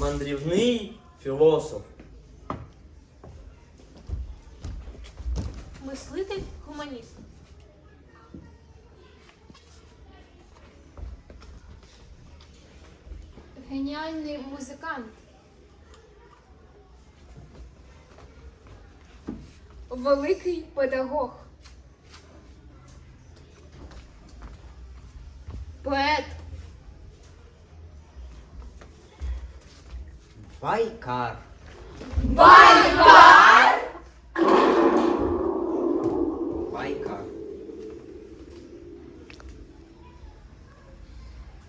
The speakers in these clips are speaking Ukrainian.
мандрівний філософ. Мислитель гуманіст. Геніальний музикант. Великий педагог. Поет. Байкар. Байкар.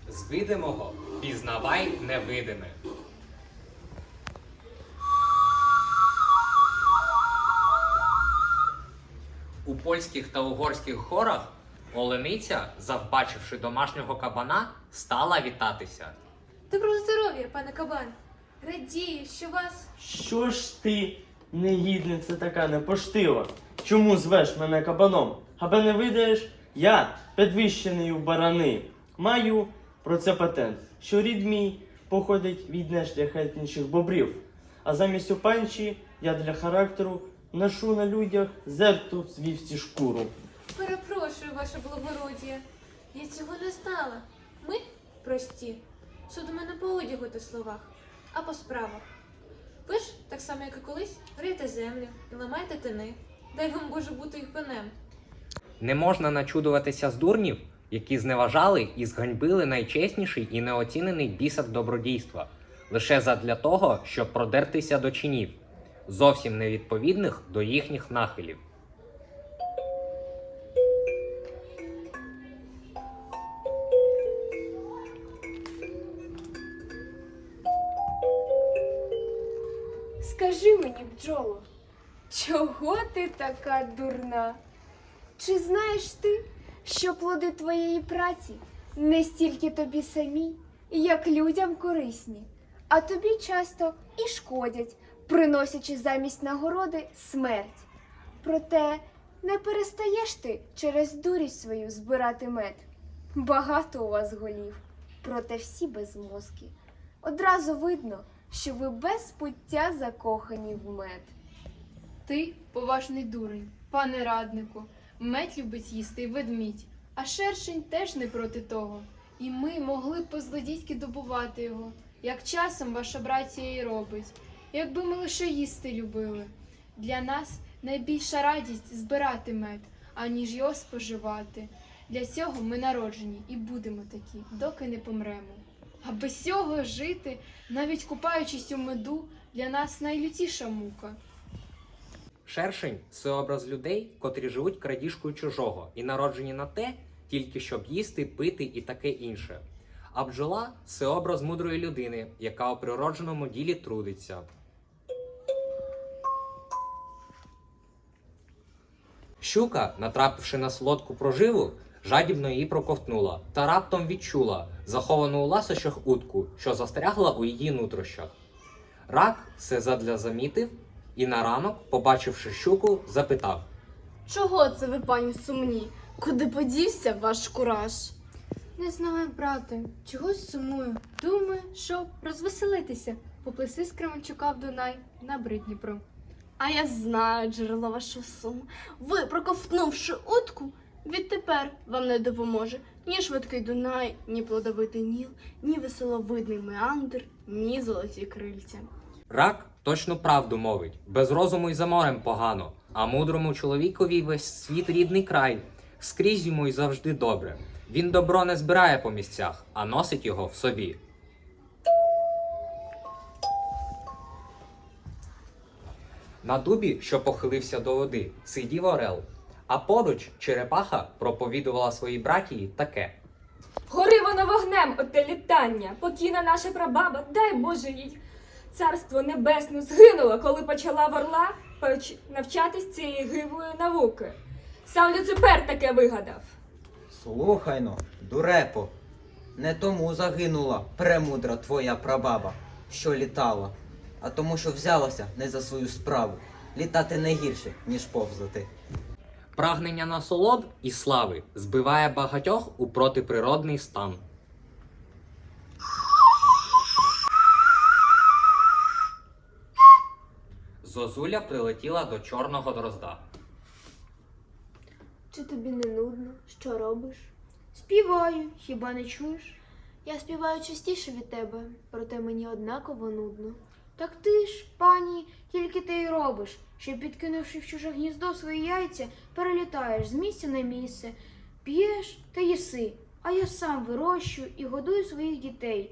З видимого пізнавай невидиме. У польських та угорських хорах олениця, завбачивши домашнього кабана, стала вітатися. Доброго здоров'я, пане Кабан. Радію, що вас. Що ж ти, негідниця така непоштива? Чому звеш мене кабаном? Аби не видаєш, я підвищений у барани. Маю про це патент, що рід мій походить від найшляхетніших бобрів. А замість опанчі я для характеру ношу на людях зерту з вівці шкуру. Перепрошую, ваше благородіє. Я цього не знала. Ми прості. Судимо не по одягу та словах, а по справах. Ви ж, так само як і колись, риєте землю і ламаєте тини. Дай вам Боже бути їх панем. Не можна начудуватися з дурнів, які зневажали і зганьбили найчесніший і неоцінений бісак добродійства, лише задля того, щоб продертися до чинів, зовсім невідповідних до їхніх нахилів. Мені, чого ти така дурна? Чи знаєш ти, що плоди твоєї праці не стільки тобі самі, як людям корисні, а тобі часто і шкодять, приносячи замість нагороди смерть. Проте не перестаєш ти через дурість свою збирати мед. Багато у вас голів, проте всі без мозки. Одразу видно, що ви без пуття закохані в мед. Ти поважний дурень, пане раднику. Мед любить їсти ведмідь, а шершень теж не проти того. І ми могли б по-злодійськи добувати його, як часом ваша братія і робить, якби ми лише їсти любили. Для нас найбільша радість збирати мед, аніж його споживати. Для цього ми народжені і будемо такі, доки не помремо. А без цього жити, навіть купаючись у меду, для нас найлютіша мука. Шершень це образ людей, котрі живуть крадіжкою чужого і народжені на те, тільки щоб їсти, пити і таке інше. А бджола це образ мудрої людини, яка у природженому ділі трудиться. Щука, натрапивши на солодку проживу, жадібно її проковтнула та раптом відчула заховану у ласощах утку, що застрягла у її нутрощах. Рак це задля замітив і на ранок, побачивши щуку, запитав. Чого це ви, пані, сумні? Куди подівся ваш кураж? Не знаю, брате, чогось сумую. Думаю, що розвеселитися, поплиси з Кременчука в Дунай на Бридніпро. А я знаю джерело вашого суму. Ви, проковтнувши утку, відтепер вам не допоможе ні швидкий Дунай, ні плодовитий Ніл, ні веселовидний меандр, ні золоті крильця. Рак точну правду мовить, без розуму й за морем погано, а мудрому чоловікові весь світ рідний край. Скрізь йому й завжди добре. Він добро не збирає по місцях, а носить його в собі. На дубі, що похилився до води, сидів орел, а поруч черепаха проповідувала своїй братії таке. Гори воно вогнем оте літання, покійна наша прабаба, дай Боже їй. Царство небесне згинуло, коли почала в орла поч- навчатись цієї гивої науки. Сам Люципер таке вигадав. Слухай но, дурепо. Не тому загинула премудра твоя прабаба, що літала, а тому, що взялася не за свою справу. Літати не гірше, ніж повзати. Прагнення насолод і слави збиває багатьох у протиприродний стан. Зозуля прилетіла до чорного дрозда. Чи тобі не нудно? Що робиш? Співаю, хіба не чуєш? Я співаю частіше від тебе, проте мені однаково нудно. Так ти ж, пані, тільки те й робиш, що підкинувши в чуже гніздо свої яйця, перелітаєш з місця на місце, п'єш та їси, а я сам вирощую і годую своїх дітей,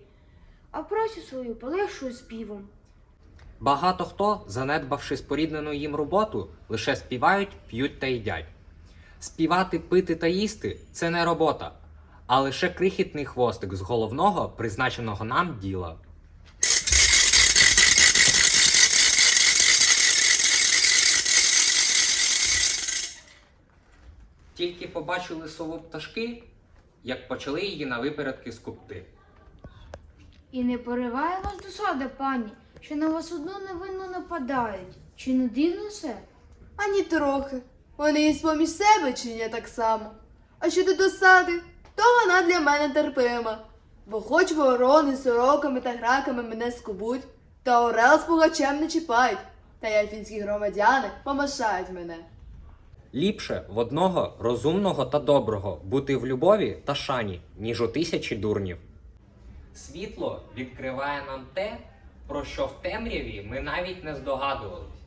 а працю свою полегшую співом. Багато хто, занедбавши споріднену їм роботу, лише співають, п'ють та їдять. Співати, пити та їсти це не робота, а лише крихітний хвостик з головного, призначеного нам діла. Тільки побачили сову пташки, як почали її на випередки скупти. І не пориває вас досада, пані, що на вас одну невинно нападають. Чи не дивно все? Ані трохи. Вони і поміж себе чинять так само. А щодо досади, то вона для мене терпима. Бо хоч ворони з сороками та граками мене скубуть, та орел з пугачем не чіпають, та й афінські громадяни помашають мене. Ліпше в одного розумного та доброго бути в любові та шані, ніж у тисячі дурнів. Світло відкриває нам те, про що в темряві ми навіть не здогадувались.